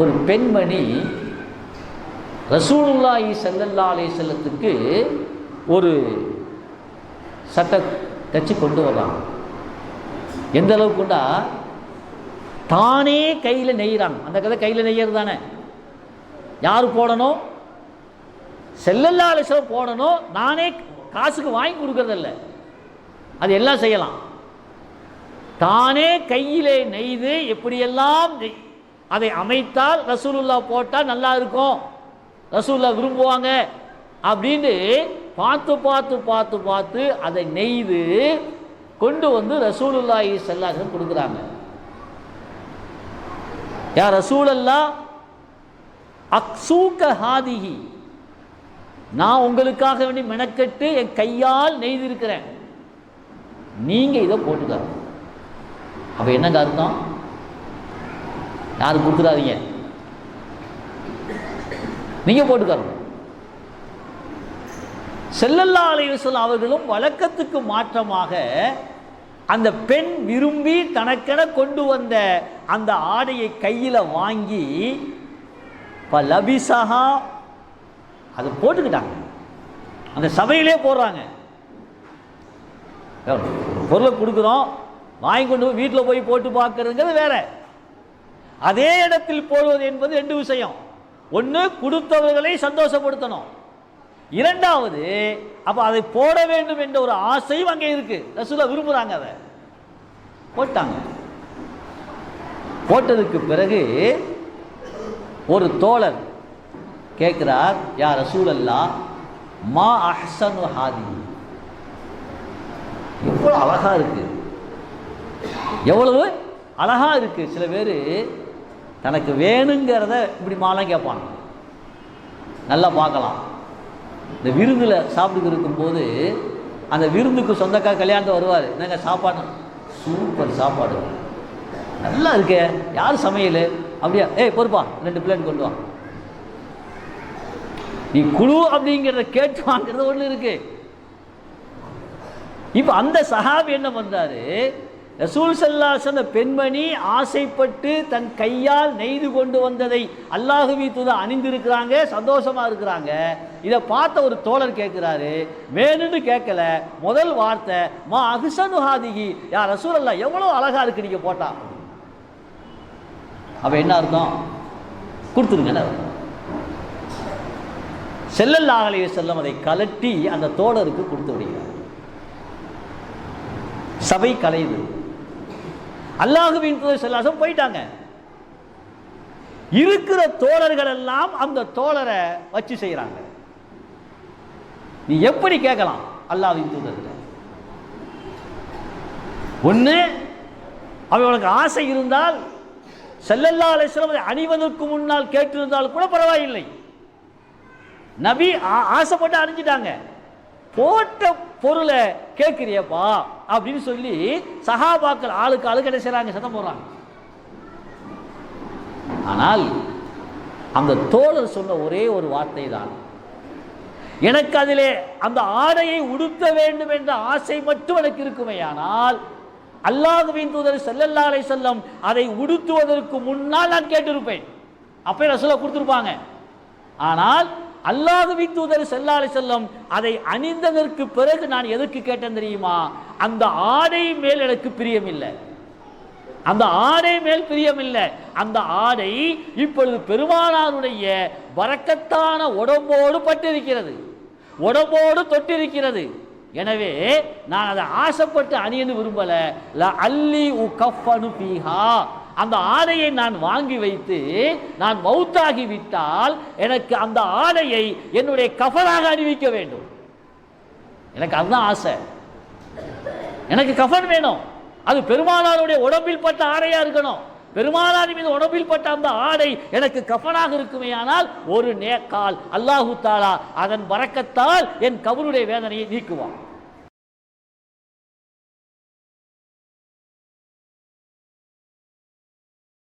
ஒரு பெண்மணி ரசூலுல்லாஹி ஸல்லல்லாஹு அலைஹி செல்லத்துக்கு ஒரு சட்டை தச்சு கொண்டு வர்றாங்க எந்த அளவுக்குண்டா தானே கையில் நெய்கிறாங்க அந்த கதை கையில் நெய்யறது தானே. யார் போடணும்? செல்லல்லா அலிசலம் போடணும். நானே காசுக்கு வாங்கி கொடுக்கறதில்ல. அது எல்லாம் செய்யலாம். தானே கையிலே நெய்து எப்படியெல்லாம் நெய்- அதை அமைத்தால் ரசூலுல்லா போட்டால் நல்லா இருக்கும். ரசூல்லா விரும்புவாங்க. அப்படின்னு பார்த்து பார்த்து பார்த்து பார்த்து அதை நெய்து கொண்டு வந்து ரசூலுல்லாஹி ஸல்லல்லாஹு கொடுக்குறாங்க. யார் ரசூலல்லா அக்சூக்க ஹாதிஹி நான் உங்களுக்காக வேண்டி மெனக்கெட்டு என் கையால் நெய்திருக்கிறேன். நீங்கள் இதை போட்டுக்காங்க. அப்போ என்னங்க அர்த்தம்? யாரும் கொடுத்துடாதீங்க. நீங்கள் போட்டுக்காரங்க செல்லல்லா அலைவசல் அவர்களும் வழக்கத்துக்கு மாற்றமாக அந்த பெண் விரும்பி தனக்கென கொண்டு வந்த அந்த ஆடையை கையில் வாங்கி லபிசஹா அதை போட்டுக்கிட்டாங்க. அந்த சபையிலே போடுறாங்க. பொருளை கொடுக்குறோம். வாங்கி கொண்டு போய் வீட்டில் போய் போட்டு பார்க்கறதுங்கிறது வேற. அதே இடத்தில் போடுவது என்பது ரெண்டு விஷயம். ஒன்று கொடுத்தவர்களை சந்தோஷப்படுத்தணும். இரண்டாவது அப்போ அதை போட வேண்டும் என்ற ஒரு ஆசையும் அங்கே இருக்குது ரசூலா விரும்புகிறாங்க அதை. போட்டாங்க. போட்டதுக்கு பிறகு ஒரு தோழர் கேட்கிறார் யா ரசூலல்லா மா அஹ்சனு ஹாதி எவ்வளோ அழகா இருக்கு. எவ்வளவு? அழகா இருக்கு. சில பேர் தனக்கு வேணுங்கிறத இப்படி மாலாம் கேட்பாங்க. நல்லா பார்க்கலாம். இந்த விருந்தில் சாப்பிட்டு இருக்கும்போது அந்த விருந்துக்கு சொந்தக்கா கல்யாணத்தை வருவார். என்னங்க சாப்பாடு? சூப்பர் சாப்பாடு. நல்லா இருக்கே. யார் சமையல்? அப்படியா? ஏய் பொறுப்பா. ரெண்டு பிளேட் கொண்டு வா. நீ குழு அப்படிங்கிறத கேட்டு வாங்கிறது ஒன்று இருக்கு. இப்போ அந்த சஹாபி என்ன பண்ணுறாரு ரசூல் சல்லாஸ் அந்த பெண்மணி ஆசைப்பட்டு தன் கையால் நெய்து கொண்டு வந்ததை அல்லாஹுவி தூத அணிந்திருக்கிறாங்க சந்தோஷமா இருக்கிறாங்க. இதை பார்த்த ஒரு தோழர் கேட்குறாரு வேணும்னு கேட்கல. முதல் வார்த்தை மா அகுசனு ஹாதிகி யா ரசூல் அல்லா எவ்வளோ அழகாக இருக்கு நீங்கள் போட்டா. அப்போ என்ன அர்த்தம்? கொடுத்துருங்க அர்த்தம்? செல்லல்லாஹலைய செல்லம் அதை கலட்டி அந்த தோழருக்கு கொடுத்து விடுகிறார். சபை கலையுது அல்லாஹுவின் தூதர் செல்லாசம் போயிட்டாங்க. இருக்கிற தோழர்கள் எல்லாம் அந்த தோழரை வச்சு செய்கிறாங்க நீ எப்படி கேட்கலாம் அல்லாஹ்வின் தூதர்கிட்ட? ஒன்று அவர்களுக்கு ஆசை இருந்தால் செல்லல்லா அலிஸ்லாம் அணிவதற்கு முன்னால் கேட்டிருந்தால் கூட பரவாயில்லை. நபி ஆ- ஆசைப்பட்டு அணிஞ்சிட்டாங்க. போட்ட பொருளை கேட்கிறியப்பா அப்படின்னு சொல்லி சகாபாக்கள் ஆளுக்கு ஆளு என்ன செய்கிறாங்க சத்தம் போடுறாங்க. ஆனால் அந்த தோழர் சொன்ன ஒரே ஒரு வார்த்தை தான். எனக்கு அதிலே அந்த ஆடையை உடுத்த வேண்டும் என்ற ஆசை மட்டும் எனக்கு இருக்குமேயானால் அல்லாஹுவின் தூதர் ஸல்லல்லாஹு செல்லம் அதை உடுத்துவதற்கு முன்னால் நான் கேட்டிருப்பேன். அப்போ ரசூலை கொடுத்துருப்பாங்க. ஆனால் அல்லாதவின் தூதர் செல்லாலை செல்லும் அதை அணிந்ததற்கு பிறகு நான் எதற்கு கேட்டேன் தெரியுமா? அந்த ஆடை மேல் எனக்கு பிரியமில்லை. அந்த ஆடை மேல் பிரியமில்லை. அந்த ஆடை இப்பொழுது பெருமானாருடைய வரக்கத்தான உடம்போடு பட்டிருக்கிறது. உடம்போடு தொட்டிருக்கிறது. எனவே நான் அதை ஆசைப்பட்டு அணியன்னு விரும்பலை. அல்லி உ கஃபனு பீஹா அந்த ஆடையை நான் வாங்கி வைத்து நான் மௌத்தாகி விட்டால் எனக்கு அந்த ஆடையை என்னுடைய கஃபனாக அறிவிக்க வேண்டும். எனக்கு அதுதான் ஆசை. எனக்கு கஃபன் வேணும். அது பெருமானாருடைய உடம்பில் பட்ட ஆடையாக இருக்கணும். பெருமானார் மீது உடம்பில் பட்ட அந்த ஆடை எனக்கு கஃபனாக இருக்குமே ஆனால் ஒரு நேக்கால் அல்லாஹு தாலா அதன் வரக்கத்தால் என் கபருடைய வேதனையை நீக்குவான்.